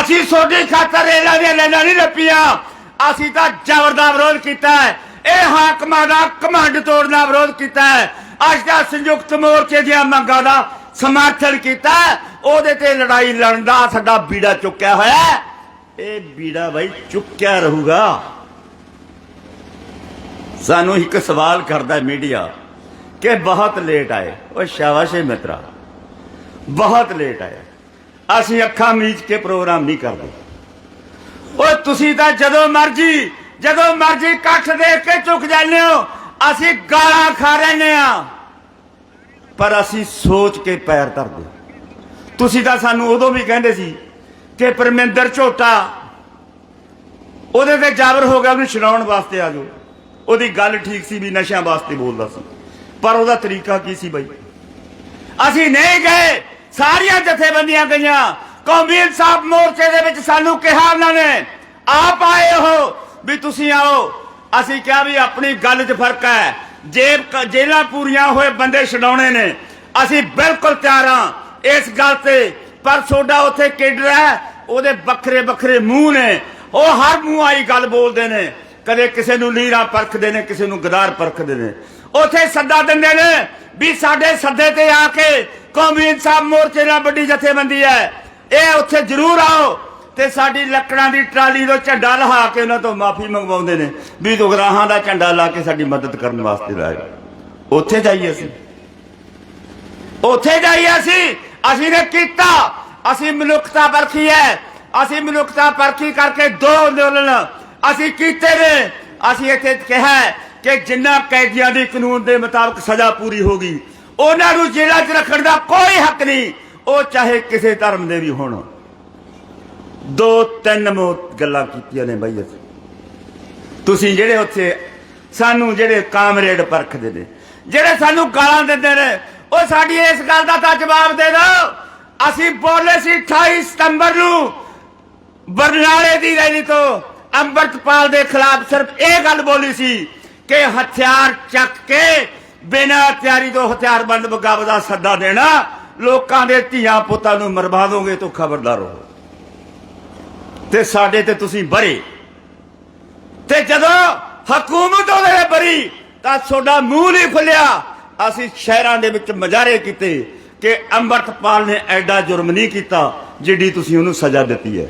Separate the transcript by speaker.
Speaker 1: ਅਸੀਂ ਸੋਡੀ ਖਾਤਰ ਇਹਨਾਂ ਦੀਆਂ ਲੈਣਾ ਨਹੀਂ ਲੱਪੀਆਂ ਅਸੀਂ ਤਾਂ ਜ਼ਬਰ ਦਾ ਵਿਰੋਧ ਕੀਤਾ ਹੈ। ਇਹ ਹਾਕਮਾਂ ਦਾ ਕਮਾਂਡ ਤੋੜਨ ਦਾ ਵਿਰੋਧ ਕੀਤਾ ਹੈ। ਅੱਜ ਦਾ ਸੰਯੁਕਤ ਮੋਰਚੇ ਦੀਆਂ ਮੰਗਾਂ ਦਾ ਸਮਰਥਨ ਕੀਤਾ ਉਹਦੇ ਤੇ ਲੜਾਈ ਲੜਨ ਦਾ ਸਾਡਾ ਬੀੜਾ ਚੁੱਕਿਆ ਹੋਇਆ ਇਹ ਬੀੜਾ ਬਾਈ ਚੁੱਕਿਆ ਰਹੂਗਾ। ਸਾਨੂੰ ਇੱਕ ਸਵਾਲ ਕਰਦਾ ਮੀਡੀਆ ਕਿ ਬਹੁਤ ਲੇਟ ਆਏ। ਉਹ ਸ਼ਾਬਾਸ਼ ਏ ਮਿੱਤਰਾ। ਬਹੁਤ ਲੇਟ ਆਏ। ਅਸੀਂ ਅੱਖਾਂ ਮੀਚ ਕੇ ਪ੍ਰੋਗਰਾਮ ਨਹੀਂ ਕਰਦੇ। ਓਏ, ਤੁਸੀਂ ਤਾਂ ਜਦੋਂ ਮਰਜ਼ੀ ਜਦੋਂ ਮਰਜ਼ੀ ਇਕੱਠ ਦੇਖ ਕੇ ਚੁੱਕ ਜਾਂਦੇ ਹੋ, ਅਸੀਂ ਗਾਲਾਂ ਖਾ ਰਹੇ ਆ ਪਰ ਅਸੀਂ ਸੋਚ ਕੇ ਪੈਰ ਧਰਦੇ ਤੁਸੀਂ ਤਾਂ ਸਾਨੂੰ ਉਦੋਂ ਵੀ ਕਹਿੰਦੇ ਸੀ ਕਿ ਪਰਮਿੰਦਰ ਝੋਟਾ, ਉਹਦੇ ਤੇ ਜਾਬਰ ਹੋ ਗਿਆ, ਉਹਨੂੰ ਛਡਾਉਣ ਵਾਸਤੇ ਆ ਜਾਓ। ਉਹਦੀ ਗੱਲ ਠੀਕ ਸੀ ਵੀ ਨਸ਼ਿਆਂ ਵਾਸਤੇ ਬੋਲਦਾ ਸੀ। ਪਰ ਉਹਦਾ ਤਰੀਕਾ ਕੀ ਸੀ ਬਾਈ? ਅਸੀਂ ਨਹੀਂ ਗਏ। ਸਾਰੀਆਂ ਜਥੇਬੰਦੀਆਂ ਗਈਆਂ? ਕੌਮੀ ਇਨਸਾਫ ਮੋਰਚੇ ਦੇ ਵਿੱਚ ਸਾਨੂੰ ਕਿਹਾ ਉਹਨਾਂ ਨੇ, ਆਪ ਆਏ ਹੋ ਵੀ ਤੁਸੀਂ ਆਓ। ਅਸੀਂ ਕਿਹਾ ਵੀ ਆਪਣੀ ਗੱਲ 'ਚ ਫ਼ਰਕ ਹੈ। ਜੇਬ ਕ- ਪੂਰੀਆਂ ਹੋਏ ਬੰਦੇ ਛਡਾਉਣੇ ਨੇ। ਅਸੀਂ ਬਿਲਕੁਲ ਤਿਆਰ ਹਾਂ ਇਸ ਗੱਲ ਤੇ। ਪਰ ਸੋਡਾ ਉੱਥੇ ਕੇਡਰ ਉਹਦੇ ਵੱਖਰੇ ਵੱਖਰੇ ਮੂੰਹ ਨੇ। ਉਹ ਹਰ ਮੂੰਹ ਆਈ ਗੱਲ ਬੋਲਦੇ ਨੇ। ਕਦੇ ਕਿਸੇ ਨੂੰ ਲੀਰਾ ਪਰਖਦੇ ਨੇ, ਕਿਸੇ ਨੂੰ ਗਦਾਰ ਪਰਖਦੇ ਨੇ। ਉਥੇ ਸੱਦਾ ਦਿੰਦੇ ਨੇ ਵੀ ਸਾਡੇ ਸੱਦੇ ਤੇ ਆ ਕੇ ਕੌਮੀ ਇਨਸਾਫ ਮੋਰਚੇ ਨਾਲ ਵੱਡੀ ਜਥੇਬੰਦੀ ਹੈ। ਇਹ ਉੱਥੇ ਜ਼ਰੂਰ ਆਓ ਤੇ ਸਾਡੀ ਲੱਕੜਾਂ ਦੀ ਟਰਾਲੀ ਤੋਂ ਝੰਡਾ ਲਹਾ ਕੇ ਉਹਨਾਂ ਤੋਂ ਮਾਫੀ ਮੰਗਵਾਉਂਦੇ ਨੇ ਵੀ ਦੁਗਰਾਹਾਂ ਦਾ ਝੰਡਾ ਲਾ ਕੇ ਸਾਡੀ ਮਦਦ ਕਰਨ ਵਾਸਤੇ ਲਾਏ। ਉੱਥੇ ਜਾਈਏ ਅਸੀਂ। ਉੱਥੇ ਜਾਈਏ ਅਸੀਂ। ਅਸੀਂ ਨੇ ਕੀਤਾ। ਅਸੀਂ ਮਨੁੱਖਤਾ ਪਰਖੀ ਹੈ। ਅਸੀਂ ਮਨੁੱਖਤਾ ਪਰਖੀ ਕਰਕੇ ਦੋ ਅੰਦੋਲਨ ਅਸੀਂ ਕੀਤੇ ਨੇ। ਅਸੀਂ ਇੱਥੇ ਕਿਹਾ ਕਿ ਜਿੰਨਾ ਕੈਦੀਆਂ ਦੀ ਕਾਨੂੰਨ ਦੇ ਮੁਤਾਬਕ ਸਜ਼ਾ ਪੂਰੀ ਹੋ ਗਈ ਉਹਨਾਂ ਨੂੰ ਜੇਲ੍ਹਾਂ 'ਚ ਰੱਖਣ ਦਾ ਕੋਈ ਹੱਕ ਨਹੀਂ। ਉਹ ਚਾਹੇ ਕਿਸੇ ਧਰਮ ਦੇ ਵੀ ਹੋਣ। ਦੋ ਤਿੰਨ ਮੋ ਗੱਲਾਂ ਕੀਤੀਆਂ ਨੇ ਬਾਈ ਅਸੀਂ। ਤੁਸੀਂ ਜਿਹੜੇ ਉੱਥੇ, ਸਾਨੂੰ ਜਿਹੜੇ ਕਾਮਰੇਡ ਪਰਖਦੇ ਨੇ, ਜਿਹੜੇ ਸਾਨੂੰ ਗਾਲਾਂ ਦਿੰਦੇ ਨੇ, ਉਹ ਸਾਡੀ ਇਸ ਗੱਲ ਦਾ ਤਾਂ ਜਵਾਬ ਦੇ ਦਿਓ। ਅਸੀਂ ਬੋਲੇ ਸੀ 28 ਸਤੰਬਰ ਨੂੰ ਬਰਨਾਲੇ ਦੀ ਰੈਲੀ ਤੋਂ ਅੰਮ੍ਰਿਤਪਾਲ ਦੇ ਖਿਲਾਫ ਸਿਰਫ ਇਹ ਗੱਲ ਬੋਲੀ ਸੀ ਕਿ ਹਥਿਆਰ ਚੱਕ ਕੇ ਬਿਨਾਂ ਤਿਆਰੀ ਤੋਂ ਹਥਿਆਰਬੰਦ ਬਗਾਵਤ ਦਾ ਸੱਦਾ ਦੇਣਾ, ਲੋਕਾਂ ਦੇ ਧੀਆਂ ਪੁੱਤਾਂ ਨੂੰ ਮਰਵਾ ਦੋਗੇ ਤਾਂ ਖਬਰਦਾਰ ਰਹੋ ਤੇ ਸਾਡੇ ਤੇ ਤੁਸੀਂ ਬਰੇ। ਤੇ ਜਦੋਂ ਹਕੂਮਤ ਉਹਦੇ ਬਰੀ, ਤਾਂ ਤੁਹਾਡਾ ਮੂੰਹ ਨਹੀਂ ਖੁੱਲਿਆ। ਅਸੀਂ ਸ਼ਹਿਰਾਂ ਦੇ ਵਿੱਚ ਮਜ਼ਾਰੇ ਕੀਤੇ ਕਿ ਅੰਮ੍ਰਿਤਪਾਲ ਨੇ ਐਡਾ ਜੁਰਮ ਨਹੀਂ ਕੀਤਾ, ਜਿੱਡੀ ਤੁਸੀਂ ਉਹਨੂੰ ਸਜ਼ਾ ਦਿੱਤੀ ਹੈ।